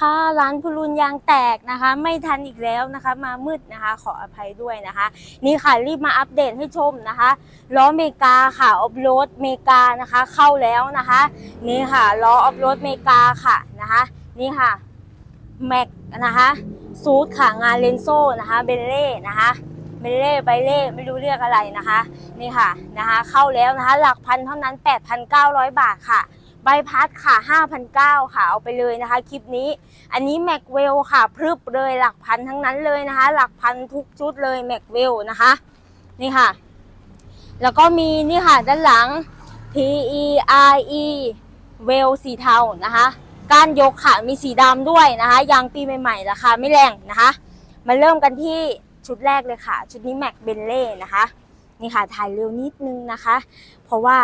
ค่ะร้านพลุนยางแตกนะคะ ไม่ทันอีกแล้วนะคะ มามืดนะคะ ขออภัยด้วยนะคะ นี่ค่ะรีบมาอัปเดตให้ชมนะคะล้อเมกาค่ะออฟโรดเมกานะคะ เข้าแล้วนะคะ นี่ค่ะล้อออฟโรดเมกาค่ะนะคะ นี่ค่ะแม็กนะคะซูดค่ะงานเลนโซ่นะคะเบลเล่นะคะเบลเล่ไบเล่ไม่รู้เรียกอะไรนะคะ นี่ค่ะนะคะ เข้าแล้วนะคะ หลักพันเท่านั้น 8,900 บาทค่ะ ใบพัดค่ะ 5,900ค่ะ เอาไปเลยนะคะ คลิปนี้ อันนี้แม็กเวลค่ะ พรึบเลยหลักพันทั้งนั้นเลยนะคะ หลักพันทุกชุดเลยแม็กเวลนะคะ นี่ค่ะ แล้วก็มีนี่ค่ะ ด้านหลัง P E R E เวลสีเทานะคะก้านยกค่ะ มีสีดำด้วยนะคะ ยางปีใหม่ๆราคาไม่แรงนะคะ มาเริ่มกันที่ชุดแรกเลยค่ะ ชุดนี้แม็กเบนเล่นะคะ นี่ค่ะ ถ่ายเร็วนิดนึงนะคะ เพราะว่า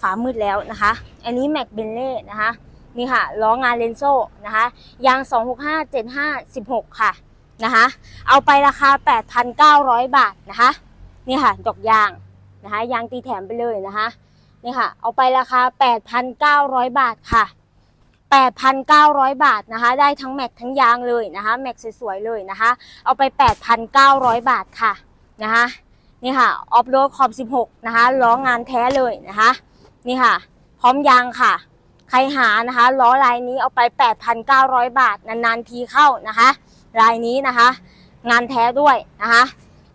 ฟ้ามืดแล้วนะคะ อันนี้แม็กเบนเล่นะคะนี่ค่ะล้องานเลนโซ่นะคะยาง 265 75 16 ค่ะนะคะ เอาไปราคา 8,900 บาทนะคะนี่ค่ะดอกยางนะคะยางตีแถมไปเลยนะคะนี่ค่ะ เอาไปราคา 8,900 บาทค่ะ 8,900 บาทนะคะ ได้ทั้งแม็กทั้งยางเลยนะคะ แม็กสวยๆเลยนะคะ เอาไป 8,900 บาทค่ะนะคะนี่ค่ะออฟโรดขอบ 16 นะคะล้องานแท้เลยนะคะ นี่ค่ะ พร้อมยางค่ะ ใครหานะคะล้อลายนี้เอาไป 8,900 บาท นานๆทีเข้านะคะ ลายนี้นะคะ งานแท้ด้วยนะคะ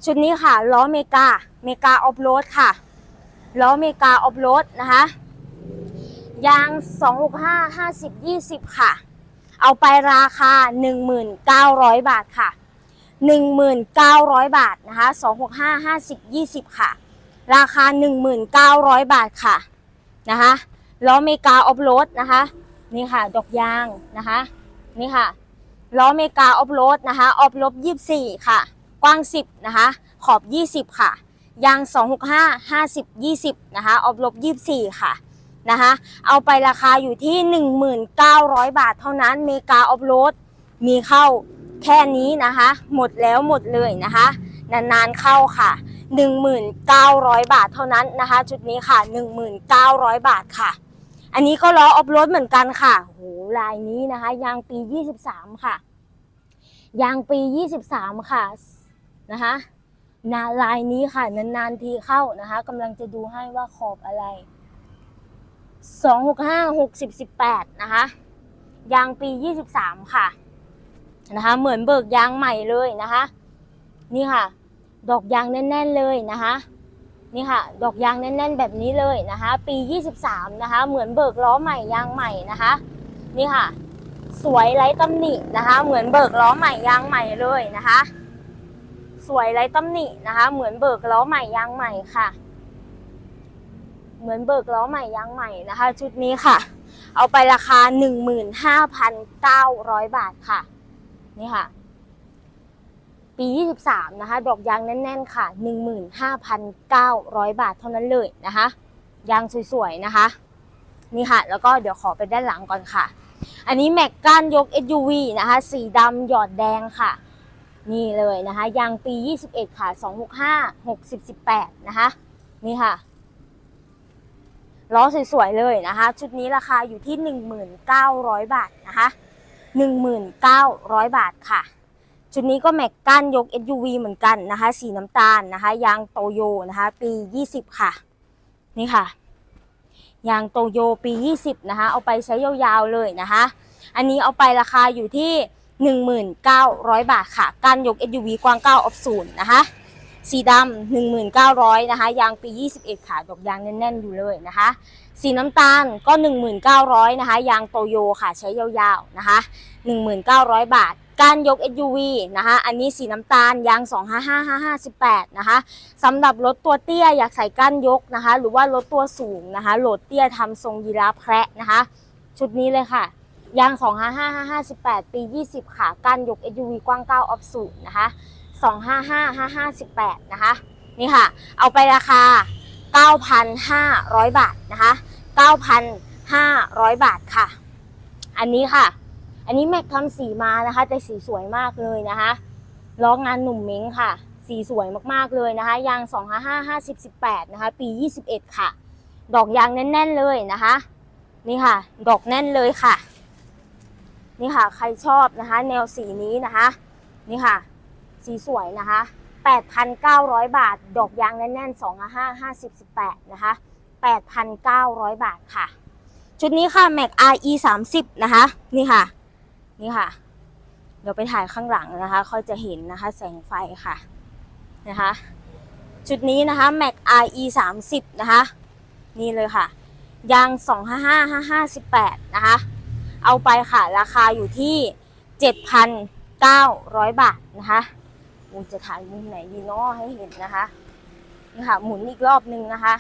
ชุดนี้ค่ะล้อเมกาเมกาออฟโรดค่ะล้อเมกาออฟโรดนะคะยาง 265 50 20 ค่ะ เอาไปราคา 1,900 บาทค่ะ 1,900 บาทนะคะ 265 50 20 ค่ะ ราคา 1,900 บาทค่ะ นะคะล้อเมกาออฟโรดนะคะนี่ค่ะดอกยางนะคะนี่ค่ะล้อเมกาออฟโรดนะคะออฟลบ24ค่ะ กว้าง10นะคะขอบ20ค่ะยาง265 50 20นะคะออฟลบ24ค่ะนะคะเอาไปราคาอยู่ที่1,900บาทเท่านั้นเมกาออฟโรดมีเข้าแค่นี้นะคะ หมดแล้วหมดเลยนะคะ นานๆเข้าค่ะ 1,900 บาทเท่านั้นนะคะ ชุดนี้ค่ะ 1,900 บาทค่ะ อันนี้ก็ล้อออฟโรดเหมือนกันค่ะโหลายนี้นะคะ ยางปี 23 ค่ะ ยางปี 23 ค่ะนะคะนาลายนี้ค่ะ นานๆทีเข้านะคะกำลังจะดูให้ว่าขอบอะไร 265 60 18 นะคะ ยางปี 23 ค่ะนะคะเหมือนเบิกยางใหม่เลยนะคะ นี่ค่ะ ดอกยางแน่น ๆเลยนะคะนี่ค่ะ ดอกยางแน่น ๆ แบบนี้เลยนะคะ ปี 23 นะคะ เหมือนเบิกล้อใหม่ยางใหม่นะคะ นี่ค่ะ สวยไร้ตำหนินะคะ เหมือนเบิกล้อใหม่ยางใหม่เลยนะคะ สวยไร้ตำหนินะคะ เหมือนเบิกล้อใหม่ยางใหม่ค่ะ เหมือนเบิกล้อใหม่ยางใหม่นะคะ ชุดนี้ค่ะ เอาไปราคา 15,900 บาทค่ะ นี่ค่ะ ปี 23 นะคะ ดอกยางแน่น ๆ ค่ะ 15,900 บาทเท่านั้นเลยนะคะ ยางสวย ๆ นะคะ นี่ค่ะ แล้วก็เดี๋ยวขอไปด้านหลังก่อนค่ะ อันนี้แม็กก้านยก SUV นะคะ สีดำหยอดแดงค่ะ นี่เลยนะคะ ยางปี 21 ค่ะ 265 60 18 นะคะ นี่ค่ะล้อสวยๆเลยนะคะ ชุดนี้ราคาอยู่ที่ 1,900 บาทนะคะ 1,900 บาทค่ะ ชุดนี้ก็แม็กก้านยก SUV เหมือนกันนะคะ สีน้ำตาลนะคะ ยางโตโยนะคะ ปี 20 ค่ะ นี่ค่ะ ยางโตโยปี 20 นะคะ เอาไปใช้ยาวๆเลยนะคะ อันนี้เอาไปราคาอยู่ที่ 1,900บาทค่ะ ก้านยก SUV กว้าง 9 ออฟศูนย์นะคะ สีดำ1,900นะคะ ยางปี 21 ค่ะ ดอกยางแน่นๆอยู่เลยนะคะ สีน้ำตาลก็ 1,900นะคะ ยางโตโยค่ะ ใช้ยาวๆนะคะ 1,900บาท การยก SUV นะคะอันนี้สีน้ำตาลยาง 255518 นะคะสำหรับรถตัวเตี้ยอยากใส่ก้านยกนะคะ หรือว่ารถตัวสูงนะคะ โหลดเตี้ยทำทรงยีราฟแคระนะคะ ชุดนี้เลยค่ะ ยาง 255518 ปี 20 ค่ะก้านยก SUV กว้าง 9 ออฟสูนะคะ255518 นะคะ นี่ค่ะ เอาไปราคา 9,500 บาทนะคะ 9,500 บาทค่ะ อันนี้ค่ะ อันนี้แม็กทำสีมานะคะ แต่สีสวยมากเลยนะคะล้องานหนุ่มเม้งค่ะ สีสวยมากๆเลยนะคะ ยาง 255 50 18 นะคะ ปี 21 ค่ะ ดอกยางแน่น ๆ เลยนะคะ นี่ค่ะ ดอกแน่นเลยค่ะ นี่ค่ะ ใครชอบนะคะ แนวสีนี้นะคะ นี่ค่ะ สีสวยนะคะ 8,900 บาท ดอกยางแน่น ๆ 2 5 50 18 นะคะ 8,900 บาทค่ะ ชุดนี้ค่ะ Mac RE 30นะคะ นี่ค่ะ นี่ค่ะ เดี๋ยวไปถ่ายข้างหลังนะคะค่อยจะเห็นนะคะ แสงไฟค่ะนะคะ ชุดนี้นะคะ Mac RE 30นะคะ นี่เลยค่ะ ยาง 255 558นะคะ เอาไปค่ะราคาอยู่ที่ 7,900 บาทนะคะอูจะถ่ายมุมไหนดีเนาะให้เห็นนะคะ นี่ค่ะ หมุนอีกรอบนึงนะคะ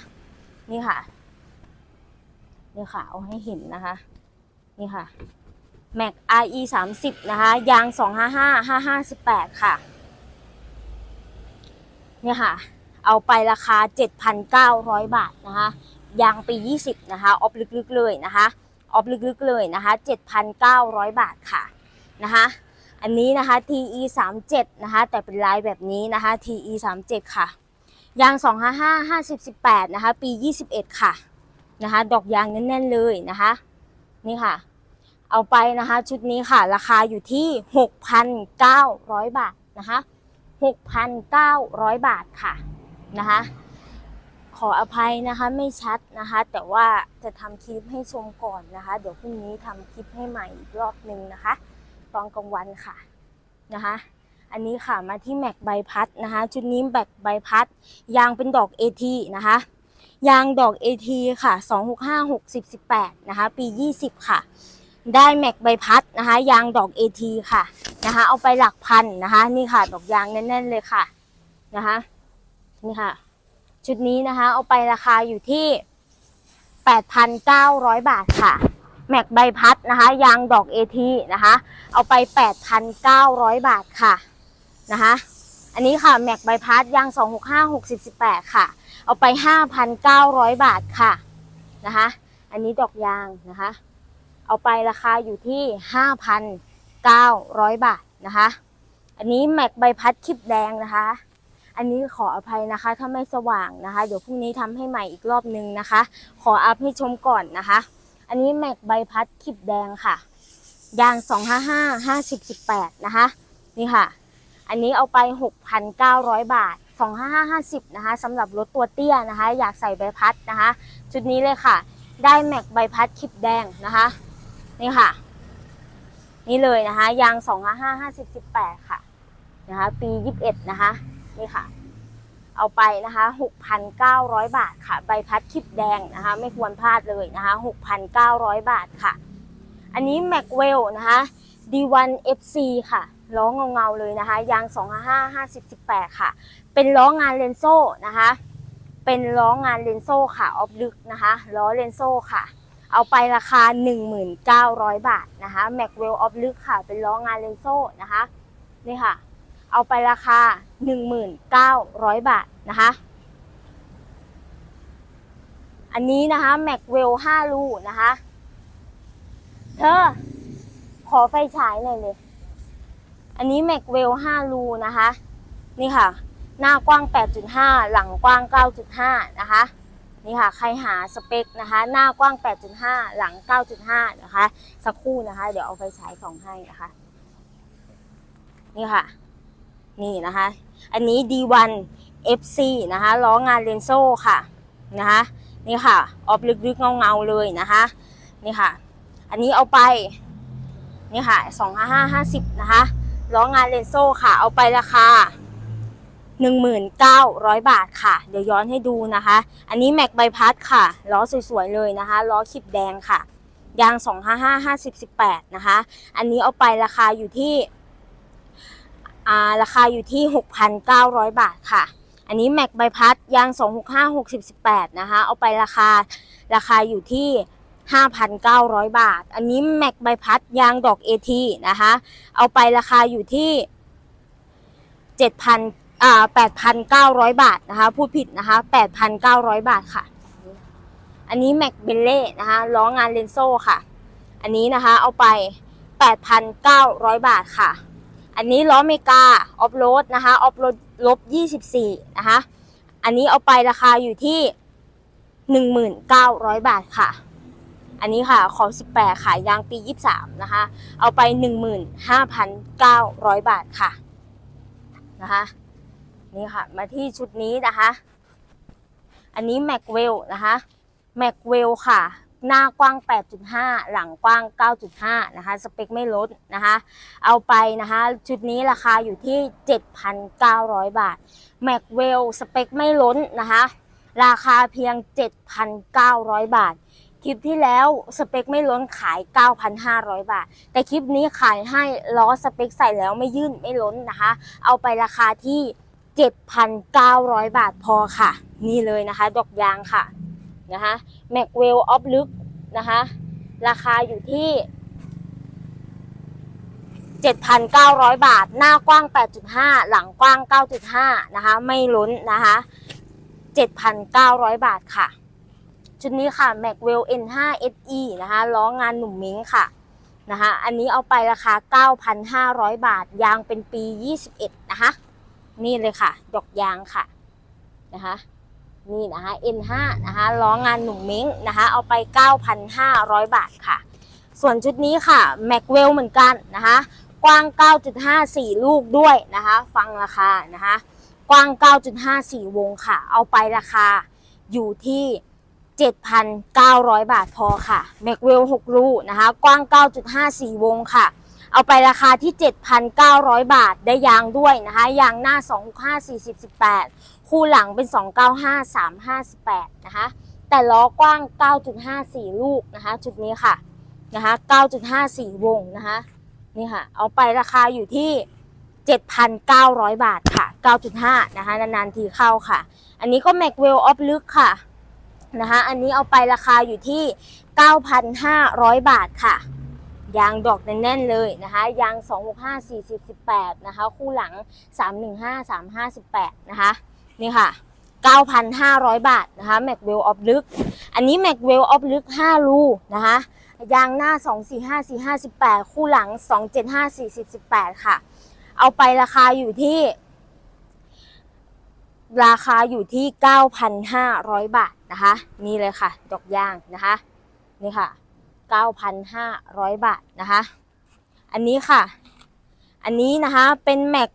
นี่ค่ะ นี่ค่ะ เอาให้เห็นนะคะ นี่ค่ะ Mac RE 30นะคะ ยาง 255 558 ค่ะ เนี่ยค่ะ เอาไปราคา 7,900 บาทนะคะ ยางปี 20 นะคะ ออฟลึกๆเลยนะคะ ออฟลึกๆเลยนะคะ 7,900 บาทค่ะนะคะ อันนี้นะคะ TE 37นะคะ แต่เป็นลายแบบนี้นะคะ TE 37ค่ะ ยาง 255 50 18 นะคะ ปี 21 ค่ะ นะคะ ดอกยางแน่นๆเลยนะคะ นี่ค่ะ เอาไปนะคะ ชุดนี้ค่ะราคาอยู่ที่ 6,900 บาทนะคะ 6,900 บาทค่ะนะคะ ขออภัยนะคะไม่ชัดนะคะ แต่ว่าจะทำคลิปให้ชมก่อนนะคะ เดี๋ยวพรุ่งนี้ทำคลิปให้ใหม่อีกรอบหนึ่งนะคะ ตอนกลางวันค่ะนะคะอันนี้ค่ะมาที่แม็กใบพัดนะคะชุดนี้แม็กใบพัด ยางเป็นดอก AT นะคะ ยางดอก AT ค่ะ 265 60 18 นะคะ ปี 20 ค่ะ ได้แม็กใบพัดนะคะ ยางดอก AT ค่ะนะคะ เอาไปหลักพันนะคะ นี่ค่ะดอกยางแน่น ๆ เลยค่ะนะคะ นี่ค่ะ ชุดนี้นะคะ เอาไปราคาอยู่ที่ 8,900 บาทค่ะ แม็กใบพัดนะคะ ยางดอก AT นะคะ เอาไป 8,900 บาทค่ะนะคะ อันนี้ค่ะแม็กใบพัดยาง 265 60 18 ค่ะ เอาไป 5,900 บาทค่ะนะคะ อันนี้ดอกยางนะคะ เอาไปราคาอยู่ที่ 5,900 บาทนะคะ อันนี้แม็กใบพัดคลิปแดงนะคะ อันนี้ขออภัยนะคะถ้าไม่สว่างนะคะ เดี๋ยวพรุ่งนี้ทำให้ใหม่อีกรอบนึงนะคะ ขออัพให้ชมก่อนนะคะ อันนี้แม็กใบพัดคลิปแดงค่ะยาง 255 50 18 นะคะ นี่ค่ะ อันนี้เอาไป 6,900 บาท 255 50 นะคะสำหรับรถตัวเตี้ยนะคะ อยากใส่ใบพัดนะคะ ชุดนี้เลยค่ะ ได้แม็กใบพัดคลิปแดงนะคะ นี่ค่ะ นี่เลยนะคะยาง255 50 18ค่ะนะคะ ปี21นะคะนี่ค่ะ เอาไปนะคะ6,900บาทค่ะ ใบพัดคลิปแดงนะคะ ไม่ควรพลาดเลยนะคะ6,900บาทค่ะ อันนี้ m a c w e l l นะคะ D1 FC ค่ะล้อเงาๆเลยนะคะ ยาง255 50 18ค่ะ เป็นล้องานเลนโซ่นะคะ เป็นล้องานเลนโซ่ค่ะออฟลึกนะคะล้อเลนโซ่ค่ะ เอาไปราคา 1,900 บาทนะคะ m a c w e l l ออฟลึกค่ะ เป็นล้องานเลนโซ่นะคะนี่ค่ะ เอาไปราคา 1,900 บาทนะคะ อันนี้นะคะแม็กเวล5ลูนะคะเธอขอไฟฉายหน่อยเลยอันนี้แม็กเวล5ลูนะคะ นี่ค่ะ หน้ากว้าง 8.5 หลังกว้าง 9.5 นะคะ นี่ค่ะ ใครหาสเปคนะคะ หน้ากว้าง 8.5 หลัง 9.5 นะคะ สักครู่นะคะ เดี๋ยวเอาไฟฉายส่องให้นะคะ นี่ค่ะ นี่นะคะ อันนี้ D1 FC นะคะ ล้องานเลนโซ่ค่ะ นะคะ นี่ค่ะ ออฟลึกๆเงาๆเลยนะคะ นี่ค่ะ อันนี้เอาไป นี่ค่ะ 25550 นะคะ ล้องานเลนโซ่ค่ะ เอาไปราคา 1,900 บาทค่ะ เดี๋ยวย้อนให้ดูนะคะ อันนี้แม็กใบพัดค่ะ ล้อสวยๆเลยนะคะ ล้อคลิปแดงค่ะ ยาง 255 50 18 นะคะ อันนี้เอาไปราคาอยู่ที่ราคาอยู่ที่ 6,900 บาทค่ะ อันนี้แม็กใบพัดยาง 265 60 18 นะคะ เอาไปราคาราคาอยู่ที่ 5,900 บาท อันนี้แม็กใบพัดยางดอก AT นะคะ เอาไปราคาอยู่ที่7,000 อ่า8,900 บาทนะคะ พูดผิดนะคะ 8,900 บาทค่ะ อันนี้แม็กเบลเล่นะคะล้องานเลนโซ่ค่ะ อันนี้นะคะเอาไป 8,900 บาทค่ะ อันนี้ล้อเมกาออฟโรดนะคะออฟโรดลบ 24 นะคะ อันนี้เอาไปราคาอยู่ที่ 1,900 บาทค่ะ อันนี้ค่ะขอ18ขายยางปี 23 นะคะ เอาไป 15,900 บาทค่ะนะคะ นี่ค่ะ มาที่ชุดนี้นะคะ อันนี้แม็กเวลนะคะแม็กเวลค่ะ หน้ากว้าง 8.5 หลังกว้าง 9.5 นะคะ สเปคไม่ลดนะคะ เอาไปนะคะ ชุดนี้ราคาอยู่ที่ 7,900 บาทแม็กเวลสเปคไม่ล้นนะคะ ราคาเพียง 7,900 บาท คลิปที่แล้วสเปคไม่ล้นขาย 9,500 บาท แต่คลิปนี้ขายให้ล้อสเปคใส่แล้วไม่ยื่นไม่ล้นนะคะ เอาไปราคาที่ 7,900 บาทพอค่ะ นี่เลยนะคะ ดอกยางค่ะนะคะแม็กเวลออฟลึกนะคะราคาอยู่ที่ 7,900 บาท หน้ากว้าง 8.5 หลังกว้าง 9.5 นะคะ ไม่ล้นนะคะ 7,900 บาทค่ะ ชุดนี้ค่ะ m a c w e l l N5 SE นะคะ ล้องานหนุ่มมิ้งค่ะนะคะ อันนี้เอาไปราคา 9,500 บาท ยางเป็นปี 21 นะคะ นี่เลยค่ะ ดอกยางค่ะนะคะนี่นะคะ N5 นะคะล้องานหนุ่มมิ้งนะคะ เอาไป 9,500 บาทค่ะ ส่วนชุดนี้ค่ะ m a c w e l l เหมือนกันนะคะ กว้าง 9.54 ลูกด้วยนะคะ ฟังราคานะคะ กว้าง 9.54 วงค่ะ เอาไปราคาอยู่ที่ 7,900 บาทพอค่ะแม็กเวล6รูนะคะ กว้าง 9.54 วงค่ะ เอาไปราคาที่ 7,900 บาทได้ยางด้วยนะคะยางหน้า 265 40 18 คู่หลังเป็น 295 358 นะคะ แต่ล้อกว้าง 9.54 ลูกนะคะ จุดนี้ค่ะนะคะ 9.54 วงนะคะ นี่ค่ะ เอาไปราคาอยู่ที่ 7,900 บาทค่ะ 9.5 นะคะ นานๆทีเข้าค่ะ อันนี้ก็แม็กเวลออฟลึกค่ะนะคะ อันนี้เอาไปราคาอยู่ที่ 9,500 บาทค่ะ ยางดอกแน่นๆเลยนะคะยาง 265 40 18 นะคะ คู่หลัง 315 35 18 นะคะนี่ค่ะ 9,500 บาทนะคะแม็กเวลออฟลึกอันนี้แม็กเวลออฟลึก5รูนะคะยางหน้า 245 45 18 คู่หลัง 275 40 18 ค่ะ เอาไปราคาอยู่ที่ ราคาอยู่ที่ 9,500 บาทนะคะ นี่เลยค่ะ ดอกยางนะคะ นี่ค่ะ 9,500 บาทนะคะ อันนี้ค่ะ อันนี้นะคะเป็นแม็ก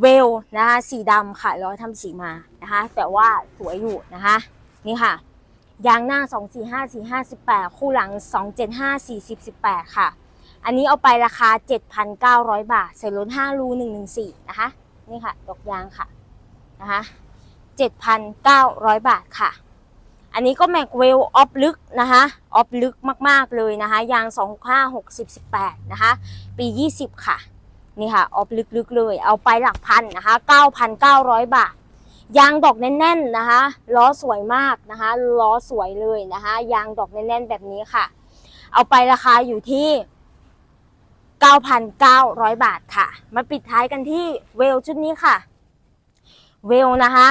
เวลนะคะสีดำค่ะล้อยทำสีมานะคะ แต่ว่าสวยอยู่นะคะ นี่ค่ะ ยางหน้า 245458 คู่หลัง 275 40 18 ค่ะ อันนี้เอาไปราคา 7,900 บาทใส่รถ5รู114 นะคะ นี่ค่ะดอกยางค่ะนะคะ7,900 บาทค่ะ อันนี้ก็แม็กเวลออฟลึกนะคะออฟลึกมากๆเลยนะคะยาง 265 60 18 นะคะ ปี 20 ค่ะ นี่ค่ะออฟลึกๆเลย เอาไปหลักพันนะคะ 9,900 บาท ยางดอกแน่นๆนะคะล้อสวยมากนะคะล้อสวยเลยนะคะ ยางดอกแน่นๆแบบนี้ค่ะ เอาไปราคาอยู่ที่ 9,900 บาทค่ะ มาปิดท้ายกันที่เวลชุดนี้ค่ะ เวลนะคะ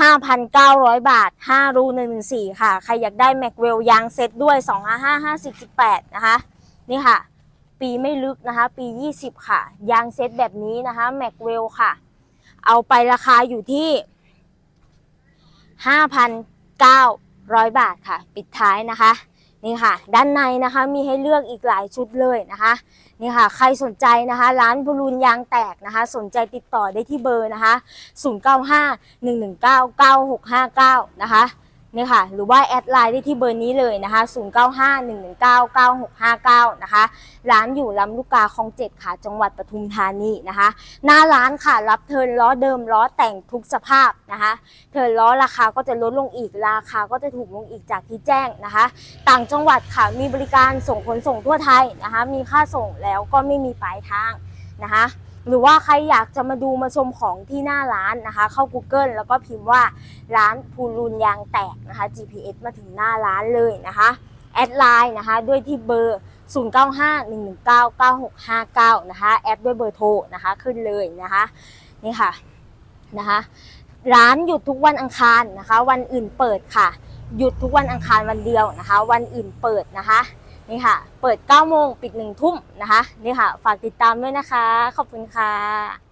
5,900 บาท 5 รู114 ค่ะ ใครอยากได้แม็กเวลยางเซ็ตด้วย 255 50 18 นะคะ นี่ค่ะ ปีไม่ลึกนะคะ ปี 20 ค่ะ ยางเซ็ตแบบนี้นะคะแม็กเวลค่ะ เอาไปราคาอยู่ที่ 5,900 บาทค่ะ ปิดท้ายนะคะ นี่ค่ะ ด้านในนะคะมีให้เลือกอีกหลายชุดเลยนะคะ นี่ค่ะ ใครสนใจนะคะ ร้านบุรุนยางแตกนะคะ สนใจติดต่อได้ที่เบอร์นะคะ 095 119 9659 นะคะ นี่ค่ะ หรือว่าแอดไลน์ได้ที่เบอร์นี้เลยนะคะ 095 119 9659 นะคะ ร้านอยู่ลำลูกกาคลองเจ็ดค่ะ จังหวัดปทุมธานีนะคะ หน้าร้านค่ะ รับเทินล้อเดิมล้อแต่งทุกสภาพนะคะ เทินล้อราคาก็จะลดลงอีก ราคาก็จะถูกลงอีกจากที่แจ้งนะคะ ต่างจังหวัดค่ะ มีบริการส่งขนส่งทั่วไทยนะคะ มีค่าส่งแล้วก็ไม่มีปลายทางนะคะ หรือว่าใครอยากจะมาดูมาชมของที่หน้าร้านนะคะ เข้า Google แล้วก็พิมพ์ว่าร้านพูลูนยางแตกนะคะ GPS มาถึงหน้าร้านเลยนะคะแอดไลน์นะคะด้วยที่เบอร์ 0951199659 นะคะแอดด้วยเบอร์โทรนะคะขึ้นเลยนะคะนี่ค่ะนะคะร้านหยุดทุกวันอังคารนะคะ วันอื่นเปิดค่ะ หยุดทุกวันอังคารวันเดียวนะคะ วันอื่นเปิดนะคะ นี่ค่ะ เปิด9โมงปิด1ทุ่มนะคะ นี่ค่ะ ฝากติดตามด้วยนะคะ ขอบคุณค่ะ